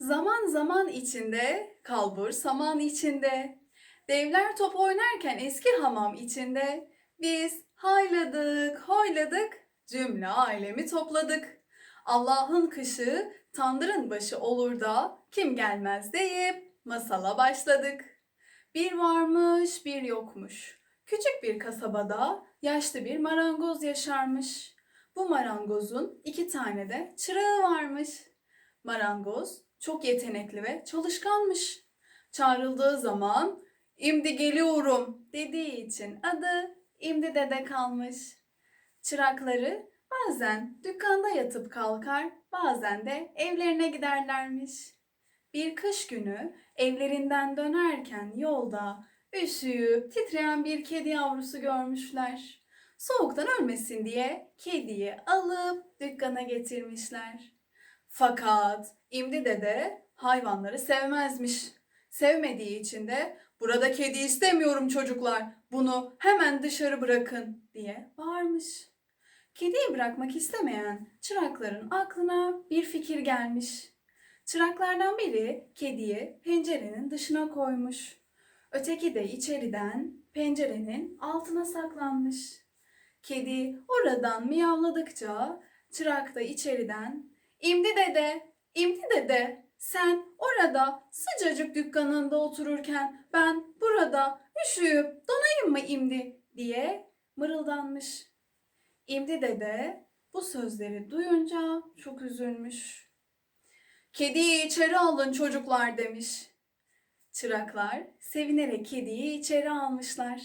Zaman zaman içinde, kalbur saman içinde. Devler top oynarken eski hamam içinde. Biz hayladık, hoyladık, cümle ailemi topladık. Allah'ın kışı, Tandır'ın başı olur da kim gelmez deyip masala başladık. Bir varmış, bir yokmuş. Küçük bir kasabada yaşlı bir marangoz yaşarmış. Bu marangozun iki tane de çırağı varmış. Marangoz çok yetenekli ve çalışkanmış. Çağrıldığı zaman imdi geliyorum dediği için adı imdi dede kalmış. Çırakları bazen dükkanda yatıp kalkar, bazen de evlerine giderlermiş. Bir kış günü evlerinden dönerken yolda üşüyüp titreyen bir kedi yavrusu görmüşler. Soğuktan ölmesin diye kediyi alıp dükkana getirmişler. Fakat İmdi dede hayvanları sevmezmiş. Sevmediği için de burada kedi istemiyorum çocuklar. Bunu hemen dışarı bırakın diye bağırmış. Kediyi bırakmak istemeyen çırakların aklına bir fikir gelmiş. Çıraklardan biri kediyi pencerenin dışına koymuş. Öteki de içeriden pencerenin altına saklanmış. Kedi oradan miyavladıkça çırak da içeriden İmdi dede, İmdi dede sen orada sıcacık dükkanında otururken ben burada üşüyüp donayım mı İmdi diye mırıldanmış. İmdi dede bu sözleri duyunca çok üzülmüş. Kediyi içeri alın çocuklar demiş. Çıraklar sevinerek kediyi içeri almışlar.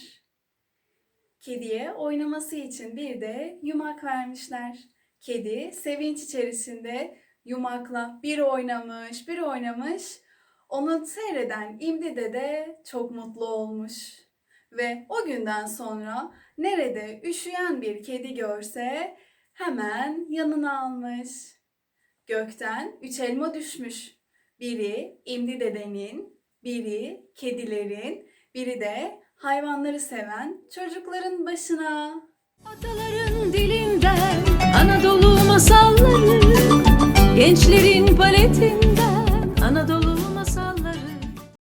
Kediye oynaması için bir de yumak vermişler. Kedi sevinç içerisinde yumakla bir oynamış, bir oynamış. Onu seyreden İmdi de çok mutlu olmuş. Ve o günden sonra nerede üşüyen bir kedi görse hemen yanına almış. Gökten üç elma düşmüş. Biri İmdi dedenin, biri kedilerin, biri de hayvanları seven çocukların başına. Ataların dilinden Anadolu masalları Gençlerin